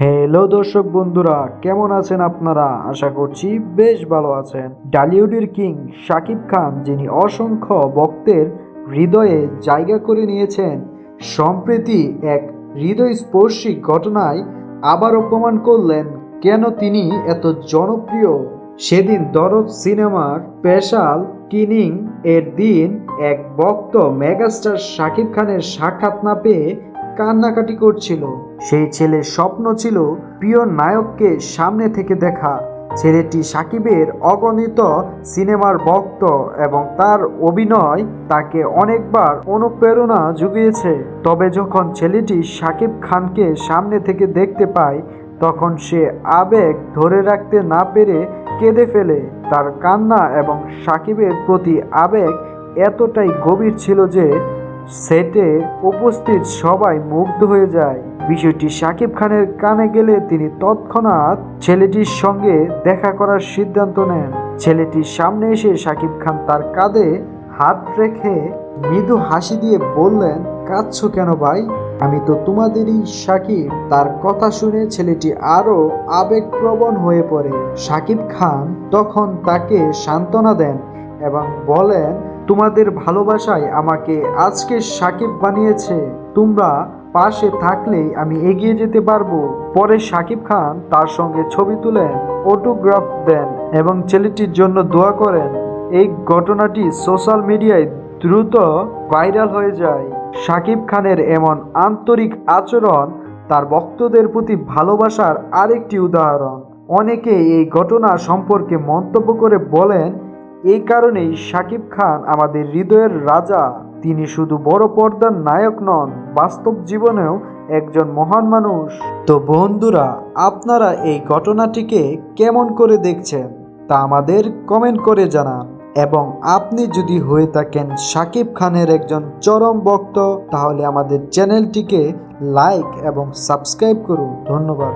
Hello দর্শক বন্ধুরা, কেমন আছেন আপনারা? আশা করছি বেশ ভালো আছেন। ডালিউডের কিং শাকিব খান, যিনি অসংখ্য ভক্তের হৃদয়ে জায়গা করে নিয়েছেন, সম্প্রতি এক হৃদয়স্পর্শী ঘটনায় আবারও প্রমাণ করলেন কেন তিনি এত জনপ্রিয়। সেদিন দরদ সিনেমার স্পেশাল কিনিং এর দিন এক ভক্ত মেগাস্টার শাকিব খানের সাক্ষাৎ না পেয়ে কান্নাকাটি করছিল। সেই ছেলের স্বপ্ন ছিল প্রিয় নায়ককে সামনে থেকে দেখা। ছেলেটি সাকিবের অগণিত সিনেমার ভক্ত এবং তার অভিনয় তাকে অনেকবার অনুপ্রেরণা জুগিয়েছে। তবে যখন ছেলেটি সাকিব খানকে সামনে থেকে দেখতে পায়, তখন সে আবেগ ধরে রাখতে না পেরে কেঁদে ফেলে। তার কান্না এবং সাকিবের প্রতি আবেগ এতটাই গভীর ছিল যে সেটে উপস্থিত সবাই মুগ্ধ হয়ে যায়। বিষয়টি শাকিব খানের কানে গেলে তিনি তৎক্ষণাৎ ছেলেটির সঙ্গে দেখা করার সিদ্ধান্ত নেন। ছেলেটির সামনে এসে শাকিব খান তার কাঁধে হাত রেখে মৃদু হাসি দিয়ে বললেন, কাঁদছো কেন ভাই? আমি তো তোমাদেরই সাকিব। তার কথা শুনে ছেলেটি আরও আবেগপ্রবণ হয়ে পড়ে। সাকিব খান তখন তাকে সান্ত্বনা দেন এবং বলেন তোমাদের ভালোবাসায় আমাকে আজকে সাকিব বানিয়েছে। তোমরা পাশে থাকলেই আমি এগিয়ে যেতে পারব। পরে সাকিব খান তার সঙ্গে ছবি তুলেন অটোগ্রাফ দেন এবং ছেলেটির জন্য দোয়া করেন। এই ঘটনাটি সোশ্যাল মিডিয়ায় দ্রুত ভাইরাল হয়ে যায়। সাকিব খানের এমন আন্তরিক আচরণ তার ভক্তদের প্রতি ভালোবাসার আরেকটি উদাহরণ। অনেকে এই ঘটনা সম্পর্কে মন্তব্য করে বলেন এই কারণেই শাকিব খান আমাদের হৃদয়ের রাজা। তিনি শুধু বড় পর্দার নায়ক নন, বাস্তব জীবনেও একজন মহান মানুষ। তো বন্ধুরা, আপনারা এই ঘটনাটিকে কেমন করে দেখছেন তা আমাদের কমেন্ট করে জানান। এবং আপনি যদি হয়ে থাকেন শাকিব খানের একজন চরম ভক্ত, তাহলে আমাদের চ্যানেলটিকে লাইক এবং সাবস্ক্রাইব করুন। ধন্যবাদ।